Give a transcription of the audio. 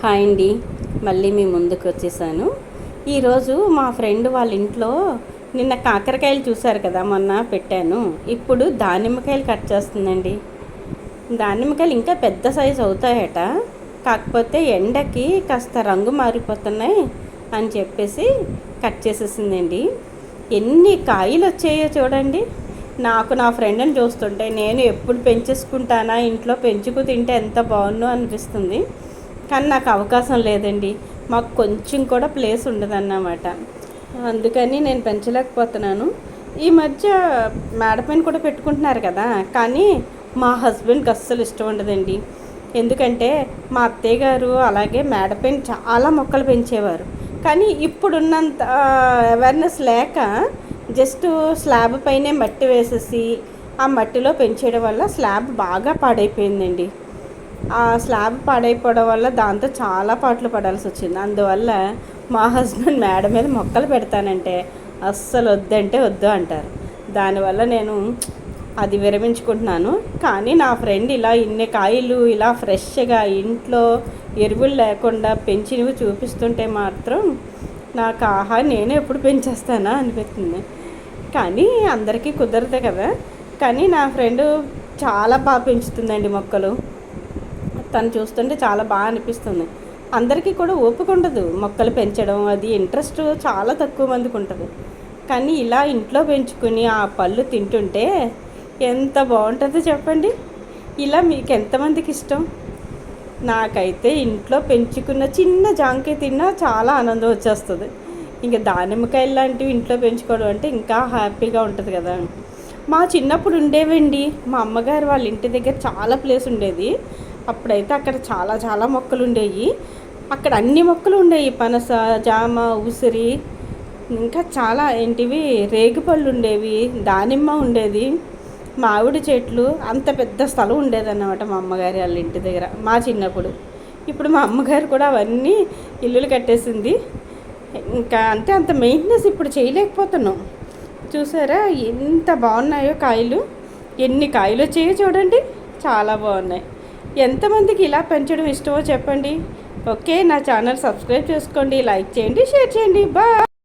Hi అండి. మళ్ళీ మీ ముందుకు వచ్చేసాను. ఈరోజు మా ఫ్రెండ్ వాళ్ళ ఇంట్లో నిన్న కాకరకాయలు చూశారు కదా మొన్న పెట్టాను. ఇప్పుడు దానిమ్మకాయలు కట్ చేస్తుందండి. దానిమ్మకాయలు ఇంకా పెద్ద సైజు అవుతాయట. కాకపోతే ఎండకి కాస్త రంగు మారిపోతున్నాయి అని చెప్పేసి కట్ చేసేసిందండి. ఎన్ని కాయలు వచ్చాయో చూడండి. నాకు నా ఫ్రెండ్ని చూస్తుంటే నేను ఎప్పుడు పెంచేసుకుంటానా ఇంట్లో పెంచుకు తింటే ఎంత బాగుందో అనిపిస్తుంది. కానీ నాకు అవకాశం లేదండి. మాకు కొంచెం కూడా ప్లేస్ ఉండదన్నమాట. అందుకని నేను పెంచలేకపోతున్నాను. ఈ మధ్య మేడపైన కూడా పెట్టుకుంటున్నారు కదా కానీ మా హస్బెండ్కి అస్సలు ఇష్టం ఉండదండి. ఎందుకంటే మా అత్తయ్య గారు అలాగే మేడపైన చాలా మొక్కలు పెంచేవారు. కానీ ఇప్పుడున్నంత అవేర్నెస్ లేక జస్ట్ స్లాబ్ పైనే మట్టి వేసేసి ఆ మట్టిలో పెంచేయడం వల్ల స్లాబ్ బాగా పాడైపోయిందండి. ఆ స్లాబ్ పాడైపోవడం వల్ల దాంతో చాలా పాటలు పడాల్సి వచ్చింది. అందువల్ల మా హస్బెండ్ మేడ మీద మొక్కలు పెడతానంటే అస్సలు వద్దంటే వద్దు అంటారు. దానివల్ల నేను అది విరమించుకుంటున్నాను. కానీ నా ఫ్రెండ్ ఇలా ఇన్ని కాయలు ఇలా ఫ్రెష్గా ఇంట్లో ఎరువులు లేకుండా పెంచినవి చూపిస్తుంటే మాత్రం నాకు ఆహా నేను ఎప్పుడు పెంచేస్తానా? అనిపిస్తుంది. కానీ అందరికీ కుదరదు కదా. కానీ నా ఫ్రెండ్ చాలా బాగా పెంచుతుందండి మొక్కలు. తను చూస్తుంటే చాలా బాగా అనిపిస్తుంది. అందరికీ కూడా ఓపిక ఉండదు. మొక్కలు పెంచడం అది ఇంట్రెస్ట్ చాలా తక్కువ మందికి ఉంటుంది. కానీ ఇలా ఇంట్లో పెంచుకుని ఆ పళ్ళు తింటుంటే ఎంత బాగుంటుందో చెప్పండి? ఇలా మీకు ఎంతమందికి ఇష్టం? నాకైతే ఇంట్లో పెంచుకున్న చిన్న జాంకాయ తిన్నా చాలా ఆనందం వచ్చేస్తుంది. ఇంకా దానిమ్మకాయలు లాంటివి ఇంట్లో పెంచుకోవడం అంటే ఇంకా హ్యాపీగా ఉంటుంది కదా. మా చిన్నప్పుడు ఉండేవండి. మా అమ్మగారు వాళ్ళ ఇంటి దగ్గర చాలా ప్లేస్ ఉండేది. అప్పుడైతే అక్కడ చాలా చాలా మొక్కలు ఉండేవి అక్కడ అన్ని మొక్కలు ఉండేవి పనస జామ ఉసిరి ఇంకా చాలా ఏంటివి? రేగిపళ్ళు ఉండేవి దానిమ్మ ఉండేది మామిడి చెట్లు అంత పెద్ద స్థలం ఉండేదన్నమాట మా అమ్మగారి వాళ్ళ ఇంటి దగ్గర మా చిన్నప్పుడు. ఇప్పుడు మా అమ్మగారు కూడా అవన్నీ ఇల్లులు కట్టేసింది. ఇంకా అంటే అంత మెయింటెనెన్స్ ఇప్పుడు చేయలేకపోతున్నాం. చూసారా? ఎంత బాగున్నాయో కాయలు. ఎన్ని కాయలు వచ్చాయో చూడండి. చాలా బాగున్నాయి. ఎంతమందికి ఇలా పెంచడం ఇష్టమో చెప్పండి. ఓకే నా ఛానల్ సబ్స్క్రైబ్ చేసుకోండి లైక్ చేయండి షేర్ చేయండి. బాయ్.